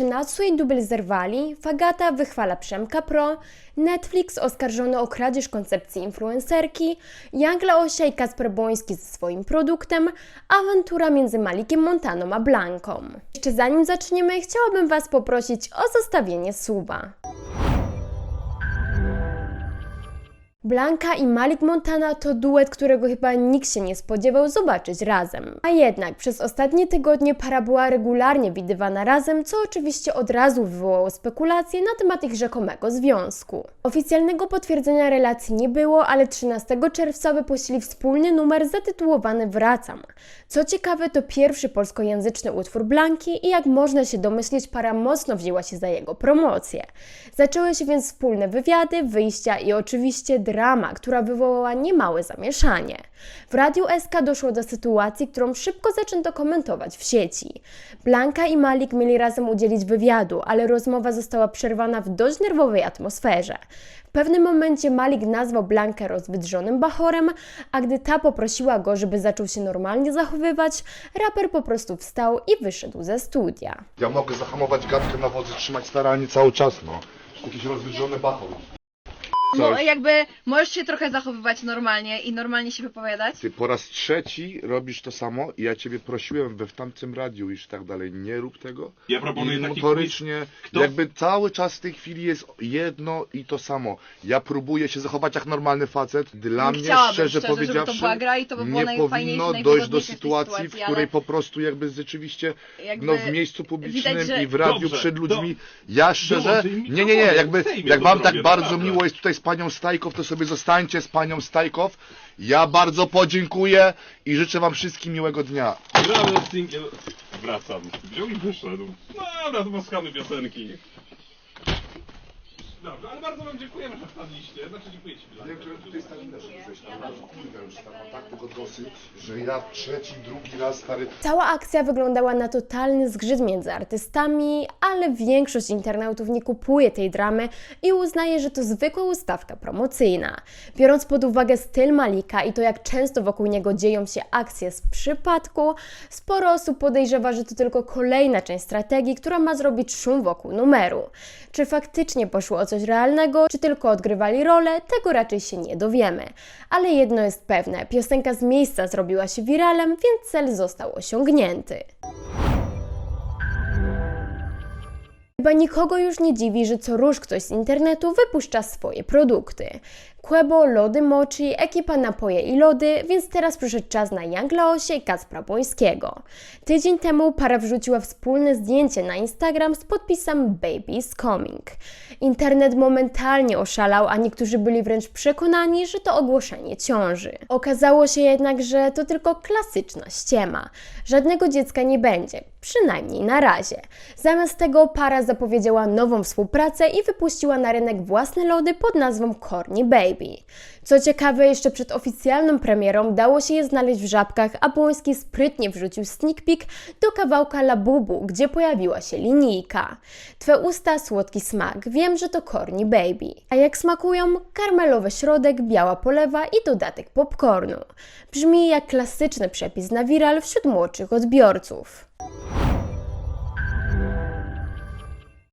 I dubel zerwali, Fagata wychwala Przemka Pro, Netflix oskarżony o kradzież koncepcji influencerki, Jangla Osia i Kasper Boński ze swoim produktem, awantura między Malikiem Montaną a Blanką. Jeszcze zanim zaczniemy, chciałabym Was poprosić o zostawienie suba. Blanka i Malik Montana to duet, którego chyba nikt się nie spodziewał zobaczyć razem. A jednak przez ostatnie tygodnie para była regularnie widywana razem, co oczywiście od razu wywołało spekulacje na temat ich rzekomego związku. Oficjalnego potwierdzenia relacji nie było, ale 13 czerwca wypuścili wspólny numer zatytułowany Wracam. Co ciekawe, to pierwszy polskojęzyczny utwór Blanki i jak można się domyślić, para mocno wzięła się za jego promocję. Zaczęły się więc wspólne wywiady, wyjścia i oczywiście drama, która wywołała niemałe zamieszanie. W Radiu SK doszło do sytuacji, którą szybko zaczęto komentować w sieci. Blanka i Malik mieli razem udzielić wywiadu, ale rozmowa została przerwana w dość nerwowej atmosferze. W pewnym momencie Malik nazwał Blankę rozwydrzonym bachorem, a gdy ta poprosiła go, żeby zaczął się normalnie zachowywać, raper po prostu wstał i wyszedł ze studia. Ja mogę zahamować gadkę na wodzy, trzymać staranie cały czas, no. Jakiś rozwydrzony bachor. No Coś. jakby możesz się trochę zachowywać normalnie i normalnie się wypowiadać. Ty po raz trzeci robisz to samo i ja ciebie prosiłem we w tamtym radiu iż tak dalej, nie rób tego. Ja proponuję I taki notorycznie, Kto- jakby cały czas w tej chwili jest jedno i to samo. Ja próbuję się zachować jak normalny facet. Dla No, mnie, chciałabym szczerze, szczerze, żeby to powiedziawszy, była gra i to by było nie najfajniejsze, powinno dojść do najwygodniejsze w tej sytuacji, w sytuacji, której ale po prostu jakby rzeczywiście jakby no, w miejscu publicznym widać, że- i w radiu Dobrze, przed do- ludźmi. Ja szczerze, nie, nie, nie, jakby Sejmie jak to wam tak zrobię, bardzo naprawdę. miło jest tutaj z panią Stajkow, to sobie zostańcie z panią Stajkow. Ja bardzo podziękuję i życzę wam wszystkim miłego dnia. Brawo, singiel. Wracam. Wziął i wyszedł. No dobra, to piosenki. Dobrze, ale bardzo wam dziękujemy, że wpadliście. Znaczy dziękuję ci, Blanka. tak tego dosyć, że ja trzeci, drugi raz stary Cała akcja wyglądała na totalny zgrzyt między artystami, ale większość internautów nie kupuje tej dramy i uznaje, że to zwykła ustawka promocyjna. Biorąc pod uwagę styl Malika i to, jak często wokół niego dzieją się akcje z przypadku, sporo osób podejrzewa, że to tylko kolejna część strategii, która ma zrobić szum wokół numeru. Czy faktycznie poszło o coś realnego, czy tylko odgrywali rolę, tego raczej się nie dowiemy. Ale jedno jest pewne, piosenka z miejsca zrobiła się wiralem, więc cel został osiągnięty. Chyba nikogo już nie dziwi, że co róż ktoś z internetu wypuszcza swoje produkty. Quebo, lody mochi, ekipa napoje i lody, więc teraz przyszedł czas na Young Laosie i Kacpra Błońskiego. Tydzień temu para wrzuciła wspólne zdjęcie na Instagram z podpisem Baby is coming. Internet momentalnie oszalał, a niektórzy byli wręcz przekonani, że to ogłoszenie ciąży. Okazało się jednak, że to tylko klasyczna ściema. Żadnego dziecka nie będzie, przynajmniej na razie. Zamiast tego para zapowiedziała nową współpracę i wypuściła na rynek własne lody pod nazwą Corny Baby. Co ciekawe, jeszcze przed oficjalną premierą dało się je znaleźć w żabkach, a Błoński sprytnie wrzucił sneak peek do kawałka Labubu, gdzie pojawiła się linijka. Twe usta, słodki smak, wiem, że to Corny Baby. A jak smakują? Karmelowy środek, biała polewa i dodatek popcornu. Brzmi jak klasyczny przepis na viral wśród młodszych odbiorców.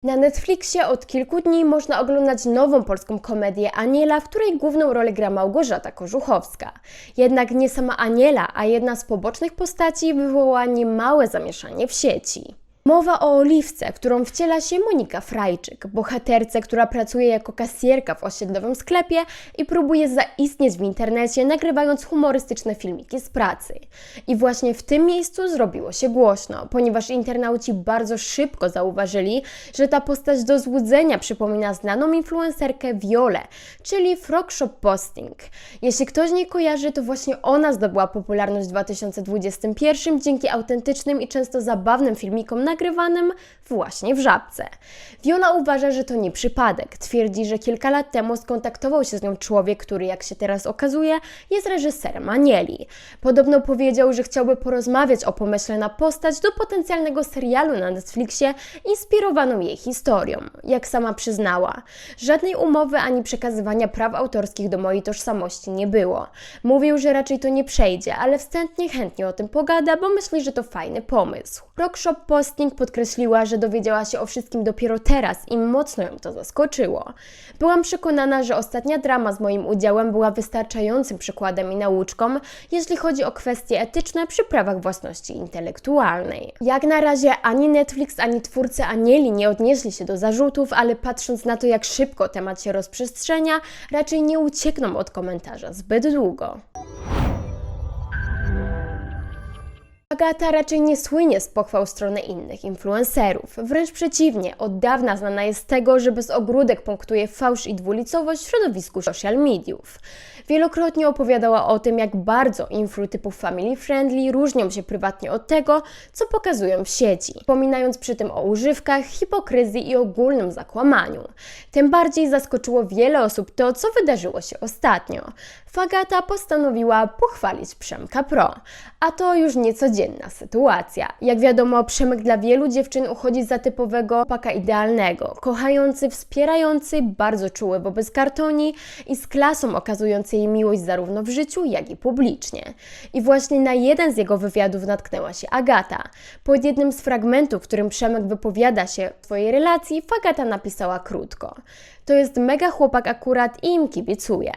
Na Netflixie od kilku dni można oglądać nową polską komedię Aniela, w której główną rolę gra Małgorzata Korzuchowska. Jednak nie sama Aniela, a jedna z pobocznych postaci wywołała niemałe zamieszanie w sieci. Mowa o Oliwce, którą wciela się Monika Frajczyk, bohaterce, która pracuje jako kasjerka w osiedlowym sklepie i próbuje zaistnieć w internecie, nagrywając humorystyczne filmiki z pracy. I właśnie w tym miejscu zrobiło się głośno, ponieważ internauci bardzo szybko zauważyli, że ta postać do złudzenia przypomina znaną influencerkę Violę, czyli Frog Shop Posting. Jeśli ktoś nie kojarzy, to właśnie ona zdobyła popularność w 2021 dzięki autentycznym i często zabawnym filmikom nagrywanym właśnie w Żabce. Viola uważa, że to nie przypadek. Twierdzi, że kilka lat temu skontaktował się z nią człowiek, który jak się teraz okazuje jest reżyserem Anieli. Podobno powiedział, że chciałby porozmawiać o pomyśle na postać do potencjalnego serialu na Netflixie inspirowaną jej historią. Jak sama przyznała, żadnej umowy ani przekazywania praw autorskich do mojej tożsamości nie było. Mówił, że raczej to nie przejdzie, ale wstępnie chętnie o tym pogada, bo myśli, że to fajny pomysł. Rockshop Posting Podkreśliła, że dowiedziała się o wszystkim dopiero teraz i mocno ją to zaskoczyło. Byłam przekonana, że ostatnia drama z moim udziałem była wystarczającym przykładem i nauczką, jeśli chodzi o kwestie etyczne przy prawach własności intelektualnej. Jak na razie ani Netflix, ani twórcy Anieli nie odnieśli się do zarzutów, ale patrząc na to, jak szybko temat się rozprzestrzenia, raczej nie uciekną od komentarza zbyt długo. Agata raczej nie słynie z pochwał w stronę innych influencerów. Wręcz przeciwnie, od dawna znana jest z tego, że bez ogródek punktuje fałsz i dwulicowość w środowisku social mediów. Wielokrotnie opowiadała o tym, jak bardzo influ typu family friendly różnią się prywatnie od tego, co pokazują w sieci, pominając przy tym o używkach, hipokryzji i ogólnym zakłamaniu. Tym bardziej zaskoczyło wiele osób to, co wydarzyło się ostatnio. Fagata postanowiła pochwalić Przemka Pro, a to już niecodzienna sytuacja. Jak wiadomo, Przemek dla wielu dziewczyn uchodzi za typowego paka idealnego, kochający, wspierający, bardzo czuły wobec kartoni i z klasą okazujący jej miłość zarówno w życiu, jak i publicznie. I właśnie na jeden z jego wywiadów natknęła się Agata. Pod jednym z fragmentów, w którym Przemek wypowiada się o swojej relacji, Fagata napisała krótko. To jest mega chłopak akurat i im kibicuje.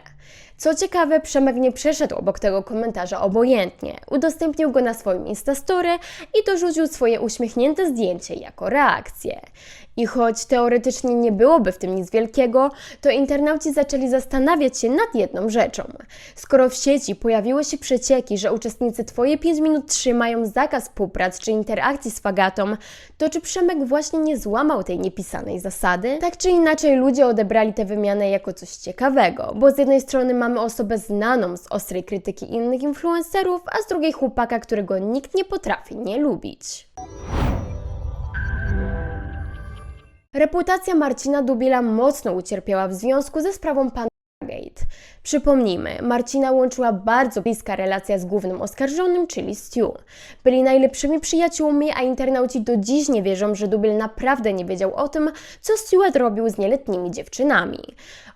Co ciekawe, Przemek nie przeszedł obok tego komentarza obojętnie. Udostępnił go na swoim Instastory i dorzucił swoje uśmiechnięte zdjęcie jako reakcję. I choć teoretycznie nie byłoby w tym nic wielkiego, to internauci zaczęli zastanawiać się nad jedną rzeczą. Skoro w sieci pojawiły się przecieki, że uczestnicy Twoje 5 minut 3 mają zakaz współpracy czy interakcji z fagatą, to czy Przemek właśnie nie złamał tej niepisanej zasady? Tak czy inaczej ludzie odebrali tę wymianę jako coś ciekawego, bo z jednej strony mamy osobę znaną z ostrej krytyki innych influencerów, a z drugiej chłopaka, którego nikt nie potrafi nie lubić. Reputacja Marcina Dubiela mocno ucierpiała w związku ze sprawą Pan Gate. Przypomnijmy, Marcina łączyła bardzo bliska relacja z głównym oskarżonym, czyli Stu. Byli najlepszymi przyjaciółmi, a internauci do dziś nie wierzą, że Dubiel naprawdę nie wiedział o tym, co Stewart robił z nieletnimi dziewczynami.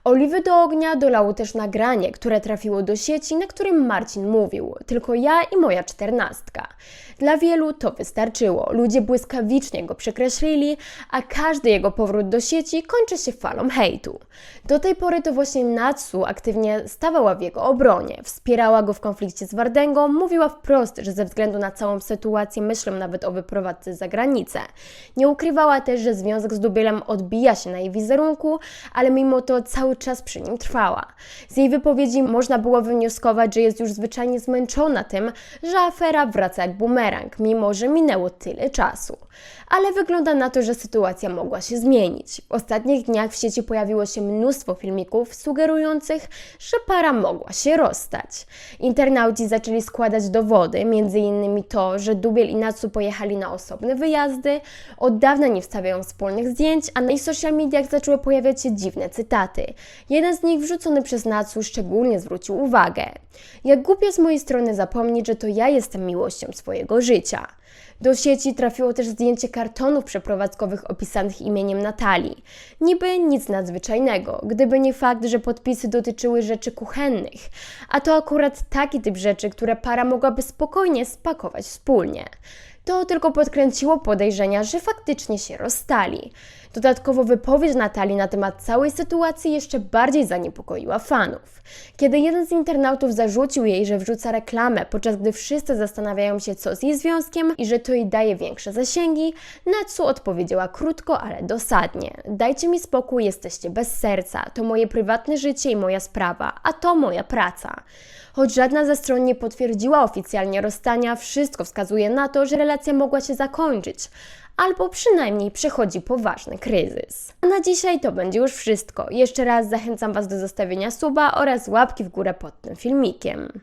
Oliwy do ognia dolało też nagranie, które trafiło do sieci, na którym Marcin mówił: Tylko ja i moja czternastka. Dla wielu to wystarczyło. Ludzie błyskawicznie go przekreślili, a każdy jego powrót do sieci kończy się falą hejtu. Do tej pory to właśnie Natsu aktywnie stawała w jego obronie, wspierała go w konflikcie z Wardęgą, mówiła wprost, że ze względu na całą sytuację myślą nawet o wyprowadzce za granicę. Nie ukrywała też, że związek z Dubielem odbija się na jej wizerunku, ale mimo to cały czas przy nim trwała. Z jej wypowiedzi można było wywnioskować, że jest już zwyczajnie zmęczona tym, że afera wraca jak bumerang, mimo że minęło tyle czasu. Ale wygląda na to, że sytuacja mogła się zmienić. W ostatnich dniach w sieci pojawiło się mnóstwo filmików sugerujących, że para mogła się rozstać. Internauci zaczęli składać dowody, m.in. to, że Dubiel i Natsu pojechali na osobne wyjazdy, od dawna nie wstawiają wspólnych zdjęć, a na ich social mediach zaczęły pojawiać się dziwne cytaty. Jeden z nich wrzucony przez Natsu szczególnie zwrócił uwagę. Jak głupio z mojej strony zapomnieć, że to ja jestem miłością swojego życia. Do sieci trafiło też zdjęcie kartonów przeprowadzkowych opisanych imieniem Natalii. Niby nic nadzwyczajnego, gdyby nie fakt, że podpisy dotyczyły rzeczy kuchennych, a to akurat taki typ rzeczy, które para mogłaby spokojnie spakować wspólnie. To tylko podkręciło podejrzenia, że faktycznie się rozstali. Dodatkowo wypowiedź Natalii na temat całej sytuacji jeszcze bardziej zaniepokoiła fanów. Kiedy jeden z internautów zarzucił jej, że wrzuca reklamę, podczas gdy wszyscy zastanawiają się, co z jej związkiem i że to jej daje większe zasięgi, Natsu odpowiedziała krótko, ale dosadnie. Dajcie mi spokój, jesteście bez serca. To moje prywatne życie i moja sprawa, a to moja praca. Choć żadna ze stron nie potwierdziła oficjalnie rozstania, wszystko wskazuje na to, że relacja mogła się zakończyć, albo przynajmniej przechodzi poważny kryzys. A na dzisiaj to będzie już wszystko. Jeszcze raz zachęcam Was do zostawienia suba oraz łapki w górę pod tym filmikiem.